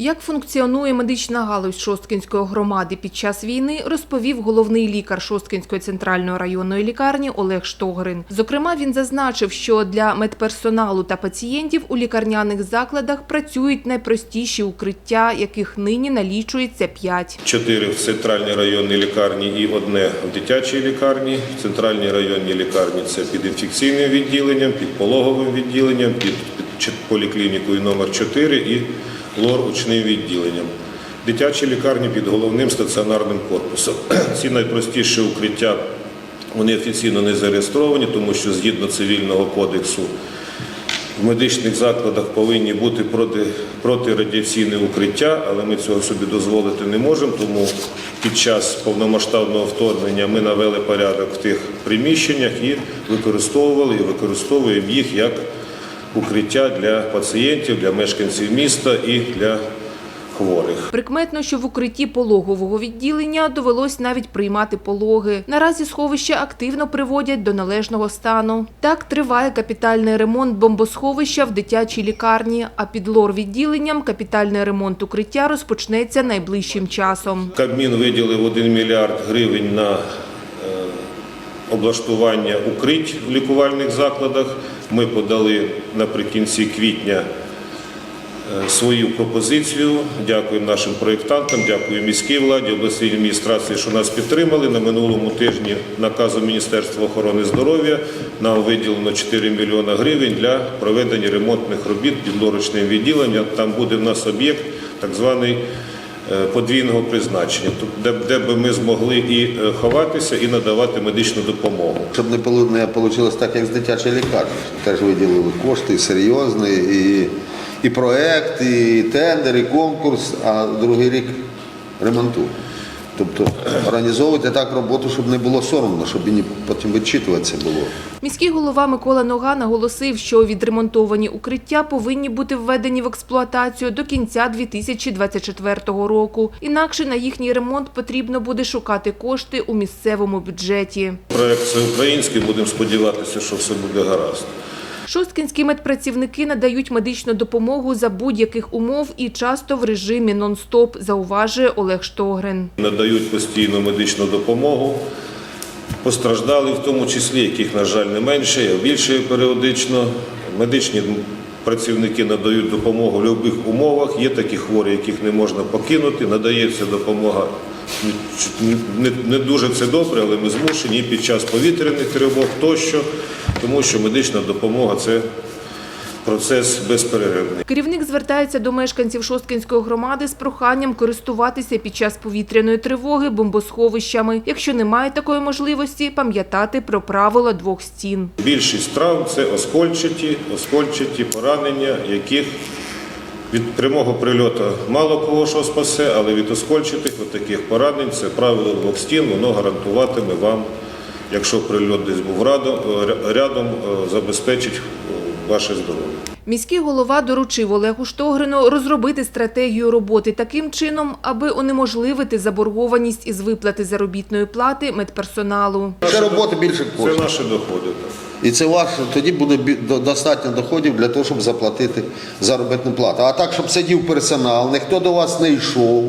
Як функціонує медична галузь Шосткінської громади під час війни, розповів головний лікар Шосткінської центральної районної лікарні Олег Штогрин. Зокрема, він зазначив, що для медперсоналу та пацієнтів у лікарняних закладах працюють найпростіші укриття, яких нині налічується п'ять. Чотири в центральній районній лікарні і одне в дитячій лікарні. В центральній районній лікарні це під інфекційним відділенням, під пологовим відділенням, під, поліклінікою номер 4 і лор-учним відділенням. Дитячі лікарні під головним стаціонарним корпусом. Ці найпростіші укриття вони офіційно не зареєстровані, тому що згідно цивільного кодексу в медичних закладах повинні бути проти, протирадіаційне укриття, але ми цього собі дозволити не можемо. Тому під час повномасштабного вторгнення ми навели порядок в тих приміщеннях і використовували і використовуємо їх як укриття для пацієнтів, для мешканців міста і для хворих. Прикметно, що в укритті пологового відділення довелось навіть приймати пологи. Наразі сховище активно приводять до належного стану. Так триває капітальний ремонт бомбосховища в дитячій лікарні, а під лор-відділенням капітальний ремонт укриття розпочнеться найближчим часом. Кабмін виділив 1 мільярд гривень на облаштування укриття в лікувальних закладах. Ми подали наприкінці квітня е, свою пропозицію. Дякую нашим проєктантам, дякую міській владі, обласній адміністрації, що нас підтримали. На минулому тижні наказом Міністерства охорони здоров'я нам виділено 4 мільйони гривень для проведення ремонтних робіт під лорочним відділенням. Там буде в нас об'єкт, так званий подвійного призначення, де, би ми змогли і е, ховатися, і надавати медичну допомогу. Щоб не вийшло так, як з дитячої лікарні. Теж виділили кошти серйозні, і, і проект, і тендер, і конкурс, а другий рік ремонту. Тобто організовувати так роботу, щоб не було соромно, щоб і не потім відчитуватися було. Міський голова Микола Нога наголосив, що відремонтовані укриття повинні бути введені в експлуатацію до кінця 2024 року. Інакше на їхній ремонт потрібно буде шукати кошти у місцевому бюджеті. Проект це український, будемо сподіватися, що все буде гаразд. Шосткінські медпрацівники надають медичну допомогу за будь-яких умов і часто в режимі нон-стоп, зауважує Олег Штогрин. Надають постійну медичну допомогу. Постраждали, в тому числі, яких, на жаль, не менше, а більше періодично. Медичні працівники надають допомогу в будь-яких умовах. Є такі хворі, яких не можна покинути. Надається допомога. Не, не дуже це добре, але ми змушені під час повітряних тривог тощо, тому що медична допомога це процес безперервний. Керівник звертається до мешканців Шосткінської громади з проханням користуватися під час повітряної тривоги бомбосховищами. Якщо немає такої можливості, пам'ятати про правило двох стін. Більшість травм це оскольчаті, оскольчаті поранення, яких від прямого прильоту мало кого що спасе, але від оскольчатих от таких поранень це правило двох стін, воно гарантуватиме вам, якщо прильот десь був е, рядом, е, забезпечить е, ваше здоров'я. Міський голова доручив Олегу Штогрину розробити стратегію роботи таким чином, аби унеможливити заборгованість із виплати заробітної плати медперсоналу. Ще роботи більше Це коштів. наші доходи. І це ваш, тоді буде бі- до- достатньо доходів для того, щоб заплатити заробітну плату. А так, щоб сидів персонал, ніхто до вас не йшов,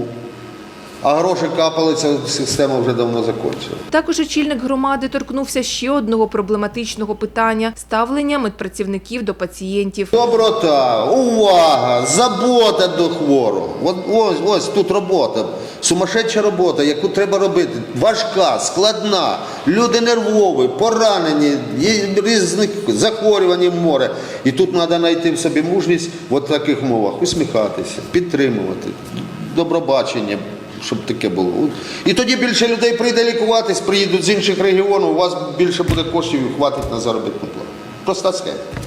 а гроші капали, ця система вже давно закінчила. Також очільник громади торкнувся ще одного проблематичного питання – ставлення медпрацівників до пацієнтів. Доброта, увага, забота до хворого. От ось, ось тут робота, сумасшедша робота, яку треба робити. Важка, складна, люди нервові, поранені, різних захворювань море. І тут треба знайти в собі мужність в таких умовах, усміхатися, підтримувати, добробачення. Щоб таке було. І тоді більше людей прийде лікуватись, приїдуть з інших регіонів, у вас більше буде коштів і хватить на заробітну плату. Проста схема.